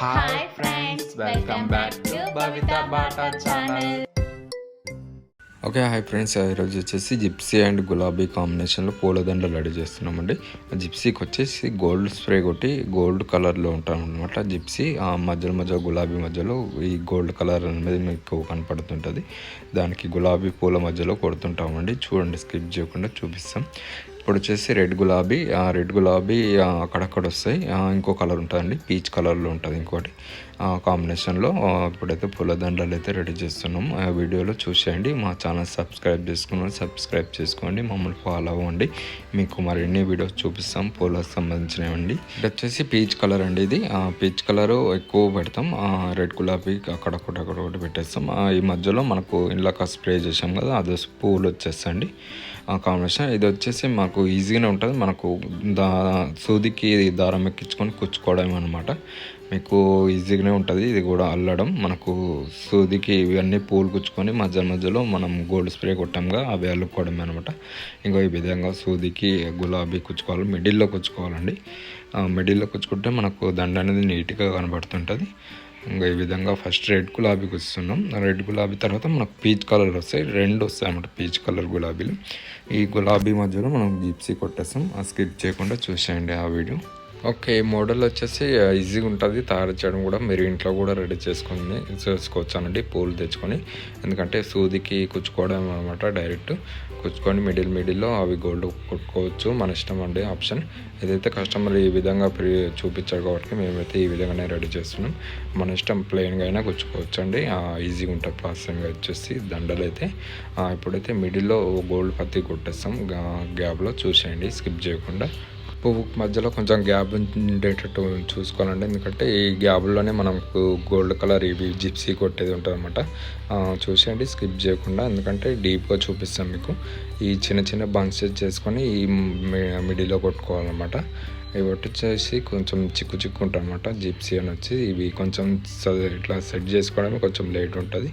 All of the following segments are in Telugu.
Hi friends welcome back to Bata channel okay hi friends ఈరోజు వచ్చేసి జిప్సీ అండ్ గులాబీ కాంబినేషన్లో పూలదండలు రెడీ చేస్తున్నామండి. జిప్సీకి వచ్చేసి గోల్డ్ స్ప్రే కొట్టి గోల్డ్ కలర్లో ఉంటాం అనమాట జిప్సీ ఆ మధ్యలో మధ్యలో గులాబీ మధ్యలో ఈ గోల్డ్ కలర్ అనేది మీకు కనపడుతుంటుంది. దానికి గులాబీ పూల మధ్యలో కొడుతుంటామండి. చూడండి స్కిప్ చేయకుండా చూపిస్తాం. ఇప్పుడు వచ్చేసి రెడ్ గులాబీ ఆ రెడ్ గులాబీ అక్కడక్కడ వస్తాయి. ఇంకో కలర్ ఉంటుందండి. పీచ్ కలర్లో ఉంటుంది ఇంకోటి. ఆ, కాంబినేషన్లో ఇప్పుడైతే పూలదండలు అయితే రెడీ చేస్తున్నాం. ఆ వీడియోలో చూసేయండి. మా ఛానల్ సబ్స్క్రైబ్ చేసుకున్నాను సబ్స్క్రైబ్ చేసుకోండి. మమ్మల్ని ఫాలో అవ్వండి. మీకు మరిన్ని వీడియోస్ చూపిస్తాం పూలకు సంబంధించినవండి. ఇది వచ్చేసి పీచ్ కలర్ అండి ఇది. ఆ, పీచ్ కలర్ ఎక్కువ పెడతాం. ఆ, రెడ్ గులాబీ అక్కడొకటి అక్కడ ఒకటి పెట్టేస్తాం. ఆ, ఈ మధ్యలో మనకు ఇండ్లక స్ప్రే చేసాం కదా అది పూలు వచ్చేస్తండి కాంబినేషన్ ఇది వచ్చేసి మాకు ఈజీగానే ఉంటుంది. మనకు దా సూదికి దారం ఎక్కించుకొని కుచ్చుకోవడం అనమాట మీకు ఈజీగానే ఉంటుంది. ఇది కూడా అల్లడం. మనకు సూదికి ఇవన్నీ పూలు కుచ్చుకొని మధ్య మధ్యలో మనం గోల్డ్ స్ప్రే కొట్టాంగా అవి అల్లుకోవడం అనమాట ఇంకో ఈ విధంగా సూదికి గులాబీ కుచ్చుకోవాలి. మిడిల్లో కుచ్చుకోవాలండి. మిడిల్లో కుచ్చుకుంటే మనకు దండ అనేది నీట్గా కనబడుతుంటుంది. ఇంకా ఈ విధంగా ఫస్ట్ రెడ్ గులాబీ వస్తున్నాం. రెడ్ గులాబీ తర్వాత మనకు పీచ్ కలర్ వస్తాయి. రెండు వస్తాయి అన్నమాట పీచ్ కలర్ గులాబీలు. ఈ గులాబీ మధ్యలో మనం జిప్సీ కొట్టేస్తాం. ఆ స్కిప్ చేయకుండా చూసేయండి ఆ వీడియో ఓకే ఈ మోడల్ వచ్చేసి ఈజీగా ఉంటుంది. తయారు చేయడం కూడా మీరు ఇంట్లో కూడా రెడీ చేసుకొని చేసుకోవచ్చు అనండి పూలు తెచ్చుకొని. ఎందుకంటే సూదికి కుచ్చుకోవడం అనమాట డైరెక్ట్. కుచ్చుకొని మిడిల్ మిడిల్లో అవి గోల్డ్ కుట్టుకోవచ్చు మన ఇష్టం అండి ఆప్షన్. ఏదైతే కస్టమర్ ఈ విధంగా ప్రీ చూపించారు కాబట్టి మేమైతే ఈ విధంగానే రెడీ చేస్తున్నాం. మన ఇష్టం ప్లెయిన్గా అయినా కుచ్చుకోవచ్చు అండి ఈజీగా ఉంటుంది ప్రాసెసింగ్ వచ్చేసి దండలు అయితే ఇప్పుడైతే మిడిల్లో గోల్డ్ పత్తి కొట్టేస్తాం. గ్యాప్లో చూసేయండి స్కిప్ చేయకుండా. పువ్వు మధ్యలో కొంచెం గ్యాప్ ఉండేటట్టు చూసుకోవాలండి. ఎందుకంటే ఈ గ్యాప్లోనే మనకు గోల్డ్ కలర్ ఇవి జిప్సీ కొట్టేది ఉంటుంది అనమాట చూసేయండి స్కిప్ చేయకుండా. ఎందుకంటే డీప్గా చూపిస్తాం మీకు. ఈ చిన్న చిన్న బంచెస్ చేసుకొని ఈ మిడిలో కొట్టుకోవాలన్నమాట. ఇవి వచ్చేసి కొంచెం చిక్కు చిక్కు ఉంటుంది అనమాట జిప్సీ అని వచ్చి ఇవి కొంచెం ఇట్లా సెట్ చేసుకోవడానికి కొంచెం లేట్ ఉంటుంది.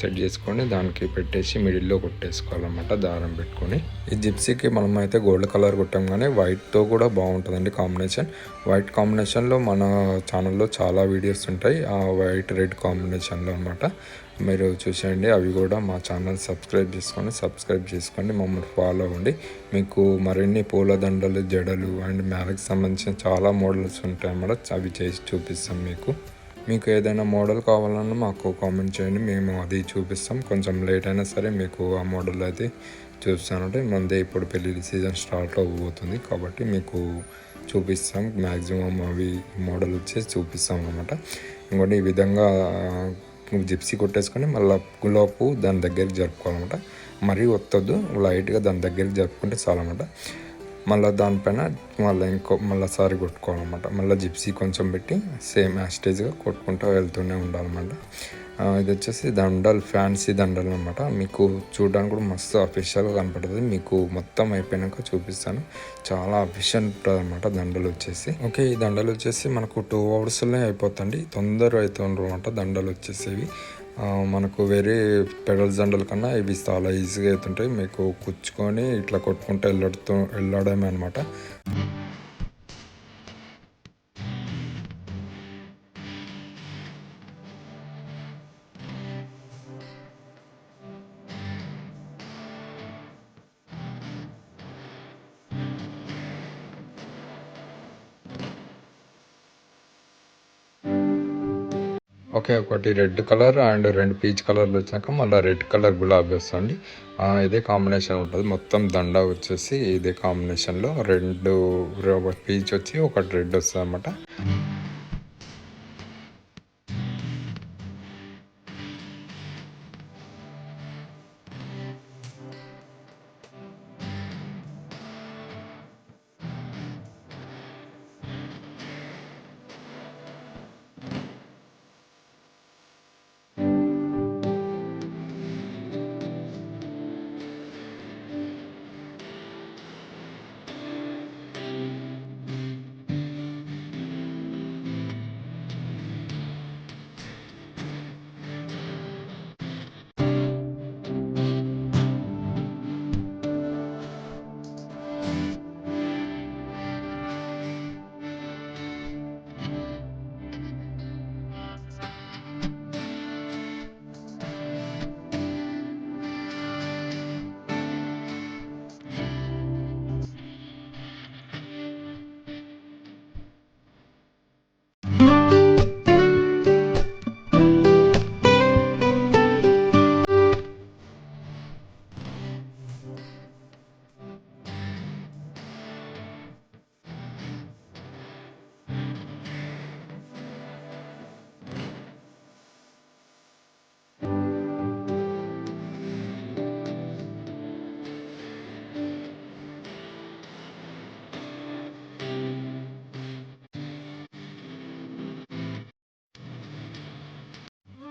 సెట్ చేసుకొని దానికి పెట్టేసి మిడిల్లో కొట్టేసుకోవాలన్నమాట దారం పెట్టుకొని. ఈ జిప్సీకి మనం అయితే గోల్డ్ కలర్ కొట్టాం కానీ వైట్తో కూడా బాగుంటుందండి కాంబినేషన్. వైట్ కాంబినేషన్లో మన ఛానల్లో చాలా వీడియోస్ ఉంటాయి ఆ వైట్ రెడ్ కాంబినేషన్లో అనమాట మీరు చూసేయండి అవి కూడా మా ఛానల్ సబ్స్క్రైబ్ చేసుకొని సబ్స్క్రైబ్ చేసుకోండి మమ్మల్ని ఫాలో అవ్వండి. మీకు మరిన్ని పూలదండలు జడలు అండ్ మ్యారేజ్కి సంబంధించిన చాలా మోడల్స్ ఉంటాయి అన్నమాట అవి చేసి చూపిస్తాం మీకు. మీకు ఏదైనా మోడల్ కావాలన్నా మాకు కామెంట్ చేయండి. మేము అది చూపిస్తాం. కొంచెం లేట్ అయినా సరే మీకు ఆ మోడల్ అయితే చూపిస్తానంటే ముందే ఇప్పుడు పెళ్ళి సీజన్ స్టార్ట్ అవ్వబోతుంది కాబట్టి మీకు చూపిస్తాం. మ్యాక్సిమం అవి మోడల్ వచ్చేసి చూపిస్తాం అనమాట ఇంకోటి ఈ విధంగా జిప్సీ కొట్టేసుకొని మళ్ళీ గులాబు దాని దగ్గరికి జరుపుకోవాలన్నమాట. మరీ ఒత్తొద్దు లైట్గా దాని దగ్గరికి జరుపుకుంటే చాలన్నమాట. మళ్ళీ దానిపైన మళ్ళీ ఇంకో మళ్ళీ సారి కొట్టుకోవాలన్నమాట. మళ్ళీ జిప్సీ కొంచెం పెట్టి సేమ్ యాస్టేజ్గా కొట్టుకుంటూ వెళ్తూనే ఉండాలన్నమాట. ఇది వచ్చేసి దండలు ఫ్యాన్సీ దండలు అనమాట మీకు చూడడానికి కూడా మస్తు అఫీషియల్గా కనపడుతుంది. మీకు మొత్తం అయిపోయినాక చూపిస్తాను. చాలా అఫీషియల్ ఉంటుంది అనమాట దండలు వచ్చేసి. ఓకే ఈ దండలు వచ్చేసి మనకు టూ అవర్స్లోనే అయిపోతుంది. తొందర అవుతుండ్రు అనమాట దండలు వచ్చేసేవి. మనకు వేరే పెడల్ జండల కన్నా ఇవి చాలా ఈజీగా అవుతుంటాయి మీకు కుచ్చుకొని ఇట్లా కొట్టుకుంటూ వెళ్ళడుతూ వెళ్ళడమే అనమాట ఓకే ఒకటి రెడ్ కలర్ అండ్ రెండు పీచ్ కలర్లు వచ్చినాక మళ్ళీ రెడ్ కలర్ గులాబీ వస్తుంది. ఆ, ఇదే కాంబినేషన్ ఉంటుంది. మొత్తం దండ వచ్చేసి ఇదే కాంబినేషన్లో రెండు పీచ్ వచ్చి ఒకటి రెడ్ వస్తుంది అన్నమాట.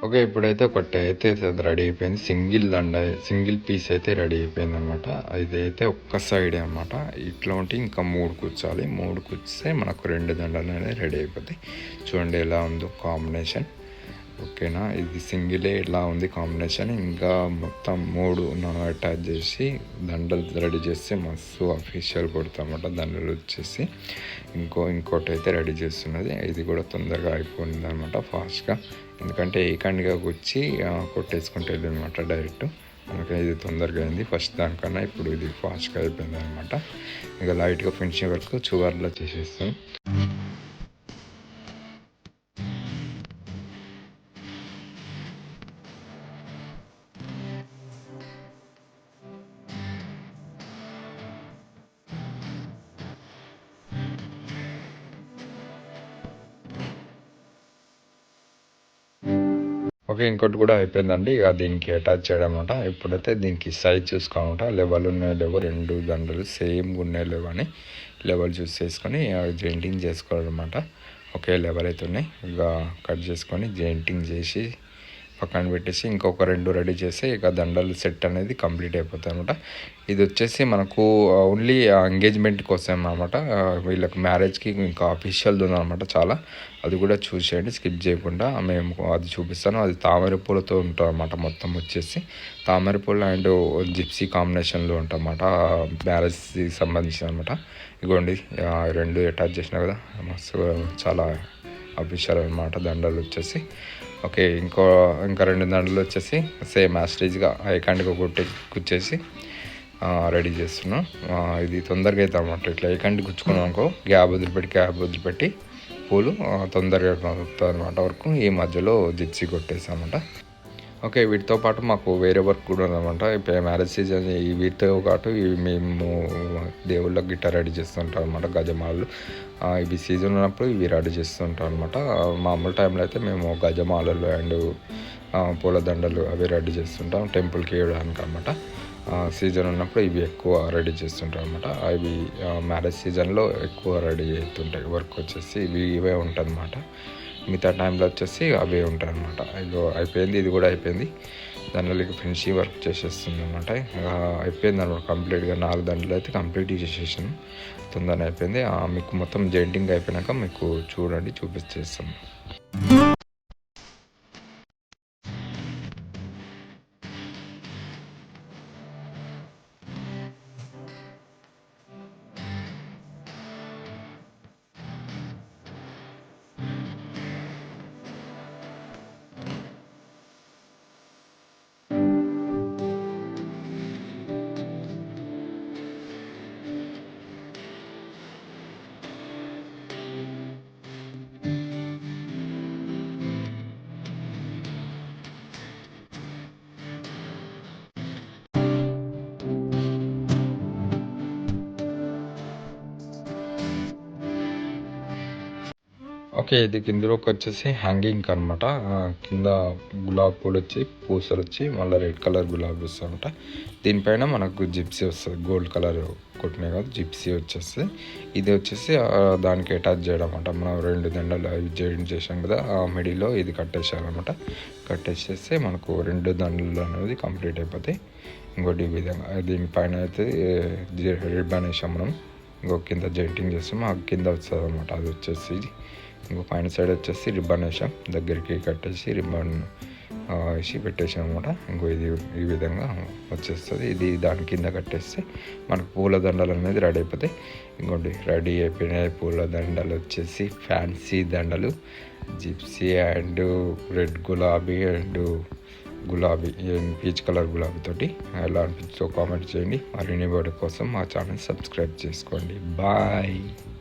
ఓకే ఇప్పుడైతే ఒకటి అయితే రెడీ అయిపోయింది. సింగిల్ దండ సింగిల్ పీస్ అయితే రెడీ అయిపోయింది అనమాట ఇదైతే ఒక్క సైడ్ అనమాట ఇట్లా ఉంటే ఇంకా మూడు కూర్చోాలి. మూడు కూర్చితే మనకు రెండు దండలు అనేది రెడీ అయిపోతాయి. చూడండి ఎలా ఉందో కాంబినేషన్. ఓకేనా? ఇది సింగిలే ఇలా ఉంది కాంబినేషన్. ఇంకా మొత్తం మూడు అటాచ్ చేసి దండలు రెడీ చేస్తే మస్తు అఫీషియల్ కొడతామన్నమాట దండలు వచ్చేసి ఇంకో ఇంకోటి అయితే రెడీ చేస్తున్నది. ఇది కూడా తొందరగా అయిపోయింది అనమాట ఫాస్ట్గా ఎందుకంటే ఏకాండిగా వచ్చి కొట్టేసుకుంటే అనమాట డైరెక్ట్. అందుకని ఇది తొందరగా అయింది. ఫస్ట్ దానికన్నా ఇప్పుడు ఇది ఫాస్ట్గా అయిపోయింది అనమాట ఇంకా లైట్గా ఫినిషింగ్ వర్క్ చువర్లో చేసేస్తాం. ఓకే ఇంకోటి కూడా అయిపోయిందండి. ఇక దీనికి అటాచ్ చేయడం అనమాట ఇప్పుడైతే దీనికి సైజ్ చూసుకోవాలంట. లెవెల్ ఉన్నాయి లేవో రెండు దండలు సేమ్ ఉన్నాయి లేవు అని లెవెల్ చూస్ చేసుకొని జెయింటింగ్ చేసుకోవాలన్నమాట ఒకే లెవెల్ అయితే ఉన్నాయి. ఇక కట్ చేసుకొని జెయింటింగ్ చేసి పక్కన పెట్టేసి ఇంకొక రెండు రెడీ చేసి ఇక దండలు సెట్ అనేది కంప్లీట్ అయిపోతాయి అనమాట ఇది వచ్చేసి మనకు ఓన్లీ ఎంగేజ్మెంట్ కోసం అనమాట వీళ్ళకి మ్యారేజ్కి ఇంకా అఫీషియల్ది ఉందన్నమాట చాలా. అది కూడా చూసేయండి స్కిప్ చేయకుండా మేము అది చూపిస్తాను. అది తామర పూలతో అనమాట మొత్తం వచ్చేసి. తామర పూలు అండ్ జిప్సీ కాంబినేషన్లో ఉంటామన్నమాట మ్యారేజ్కి సంబంధించిన అనమాట ఇగోండి రెండు అటాచ్ చేసిన కదా మస్తు చాలా అఫీషియల్ అనమాట దండలు వచ్చేసి. ఓకే ఇంకో ఇంకా రెండు దండలు వచ్చేసి సేమ్ యాస్టేజ్గా ఐకాండ్గా కొట్టి కుచ్చేసి రెడీ చేస్తున్నాం. ఇది తొందరగా అవుతుంది అనమాట ఇట్లా ఐకాండ్ గుచ్చుకున్నాం అనుకో గ్యాప్ వదిలిపెట్టి గ్యాప్ వదిలిపెట్టి పూలు తొందరగా అవుతుంది అనమాట వరకు ఈ మధ్యలో జిప్సీ కొట్టేసామన్నమాట ఓకే వీటితో పాటు మాకు వేరే వర్క్ కూడా ఉందన్నమాట. ఇప్పుడు మ్యారేజ్ సీజన్ వీటితో పాటు ఇవి మేము దేవుళ్ళకి గిటార్ రెడీ చేస్తుంటాం అనమాట గజమాలు ఇవి సీజన్ ఉన్నప్పుడు ఇవి రెడీ చేస్తుంటాం అనమాట మామూలు టైంలో అయితే మేము గజమాలలు అండ్ పూలదండలు అవి రెడీ చేస్తుంటాం టెంపుల్కి వేయడానికి అనమాట సీజన్ ఉన్నప్పుడు ఇవి ఎక్కువ రెడీ చేస్తుంటాం అనమాట అవి మ్యారేజ్ సీజన్లో ఎక్కువ రెడీ అవుతుంటాయి వర్క్ వచ్చేసి ఇవి ఇవే ఉంటాయి అనమాట మిగతా టైంలో వచ్చేసి అవే ఉంటాయి అనమాట ఇదో అయిపోయింది ఇది కూడా అయిపోయింది. దానిలో ఫినిషింగ్ వర్క్ చేసేస్తుంది అనమాట అయిపోయింది అనమాట కంప్లీట్గా. నాలుగు దండలు అయితే కంప్లీట్ చేసేసాను. తొందరగా అయిపోయింది. మీకు మొత్తం జెంటింగ్ అయిపోయినాక మీకు చూడండి చూపించేస్తాము ఓకే ఇది కిందలోకి వచ్చేసి హ్యాంగింగ్ అనమాట కింద గులాబీ పూలు వచ్చి పూసలు వచ్చి మళ్ళీ రెడ్ కలర్ గులాబీ వస్తుందన్నమాట దీనిపైన మనకు జిప్సీ వస్తుంది. గోల్డ్ కలర్ కొట్టినాయి కదా జిప్సీ వచ్చేసి ఇది వచ్చేసి దానికి అటాచ్ చేయడం అనమాట మనం రెండు దండలు అవి జాయిన్ చేసాం కదా ఆ మిడిలో ఇది కట్టేసాలన్నమాట కట్టేసేస్తే మనకు రెండు దండలు అనేది కంప్లీట్ అయిపోతాయి. ఇంకోటి విధంగా దీనిపైన అయితే రిబ్బన్ వేసాం మనం. ఇంకో కింద జెంటింగ్ చేస్తాం. ఆ కింద వస్తుంది అనమాట అది వచ్చేసి ఇంకో పైన సైడ్ వచ్చేసి రిబ్బన్ వేసాం. దగ్గరికి కట్టేసి రిబ్బన్ వేసి పెట్టేసాం అనమాట ఇంకో ఇది ఈ విధంగా వచ్చేస్తుంది. ఇది దాని కింద కట్టేస్తే మనకు పూల దండలు అనేది రెడీ అయిపోతాయి. ఇంకోటి రెడీ అయిపోయినాయి పూల దండలు వచ్చేసి ఫ్యాన్సీ దండలు. జిప్సీ అండ్ రెడ్ గులాబీ అండ్ గులాబీ పీచ్ కలర్ గులాబీతోటి ఎలా అనిపించో కామెంట్ చేయండి. మరిన్ని వాడి కోసం మా ఛానల్ సబ్స్క్రైబ్ చేసుకోండి. బాయ్.